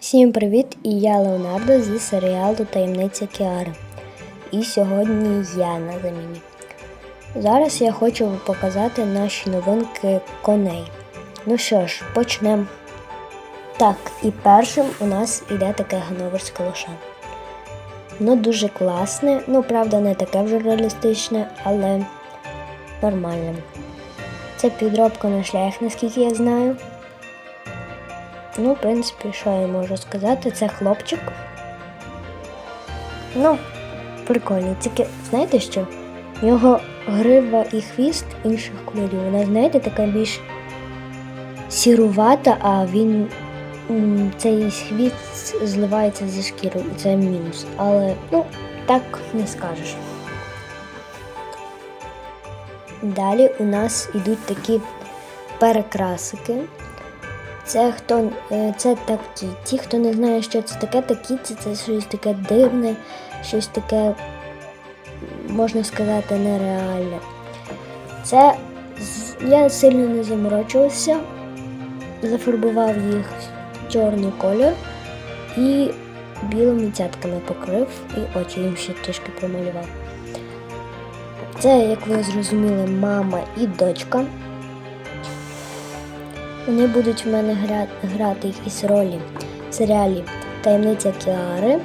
Всім привіт! І я Леонардо зі серіалу Таємниця Кіари. І сьогодні я на заміні. Зараз я хочу показати наші новинки коней. Ну що ж, почнемо. Так, і першим у нас іде таке ганноверське лоша. Воно дуже класне, ну правда, не таке вже реалістичне, але нормальне. Це підробка на шлях, наскільки я знаю. Ну, в принципі, що я можу сказати, це хлопчик. Ну, прикольний. Тільки знаєте що? В нього грива і хвіст інших кольорів. Вона, знаєте, така більш сірувата, а він цей хвіст зливається зі шкірою, і це мінус. Але, ну, так не скажеш. Далі у нас йдуть такі перекрасики. Це хто е, це такі. Ті, хто не знає, що це таке, такі це, це щось таке дивне, щось таке, можна сказати, нереальне. Це я сильно не заморочувався, зафарбував їх в чорний колір і білими цятками покрив, і очі їм ще трішки промалював. Це, як ви зрозуміли, мама і дочка. Вони будуть в мене гра... грати якісь ролі в серіалі Таємниця Кіари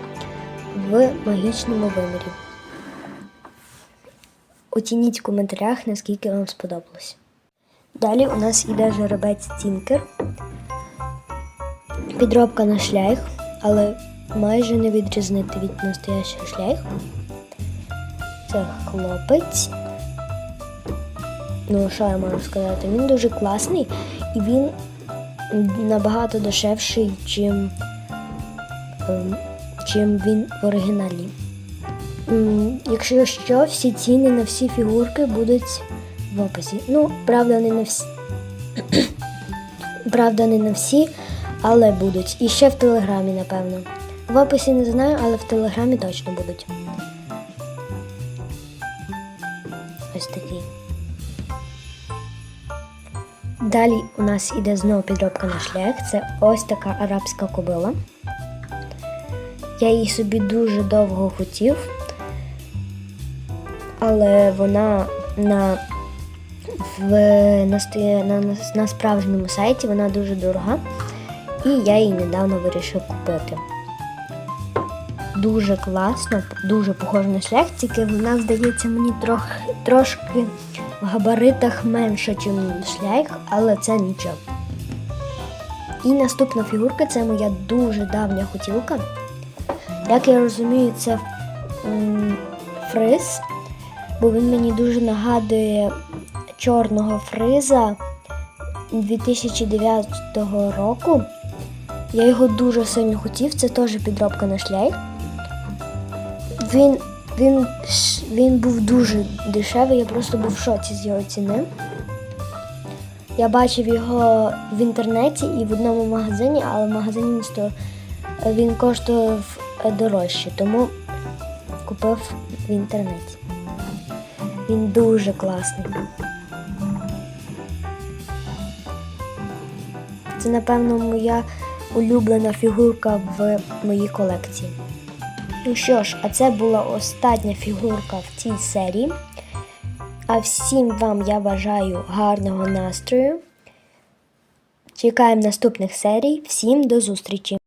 в магічному вимірі. Оцініть в коментарях, наскільки вам сподобалось. Далі у нас іде жеребець Тінкер. Підробка на шлях, але майже не відрізнити від настоящого шляху. Це хлопець. Ну, що я можу сказати? Він дуже класний і він набагато дешевший, чим, ем, чим він в оригіналі. Якщо що, всі ціни на всі фігурки будуть в описі. Ну, правда, не на всі. правда, не на всі, але будуть. І ще в телеграмі, напевно. В описі не знаю, але в телеграмі точно будуть. Ось такий. Далі у нас іде знову підробка на шлях. Це ось така арабська кобила. Я її собі дуже довго хотів, але вона на, в, на, на, на, справжньому сайті вона дуже дорога. І я її недавно вирішив купити. Дуже класно, дуже похожа на шлях, тільки вона здається мені трохи, трошки в габаритах менше, ніж шлях, але це нічого. І наступна фігурка це моя дуже давня хотілка. Як я розумію, це фриз, бо він мені дуже нагадує чорного фриза 2009 року. Я його дуже сильно хотів, це теж підробка на шлях. Він, він, він був дуже дешевий, я просто був в шоці з його ціни. Я бачив його в інтернеті і в одному магазині, але в магазині він коштував е, дорожче, тому купив в інтернеті. Він дуже класний. Це, напевно, моя улюблена фігурка в моїй колекції. Ну що ж, а це була остання фігурка в цій серії. А всім вам я бажаю гарного настрою. Чекаємо наступних серій. Всім до зустрічі!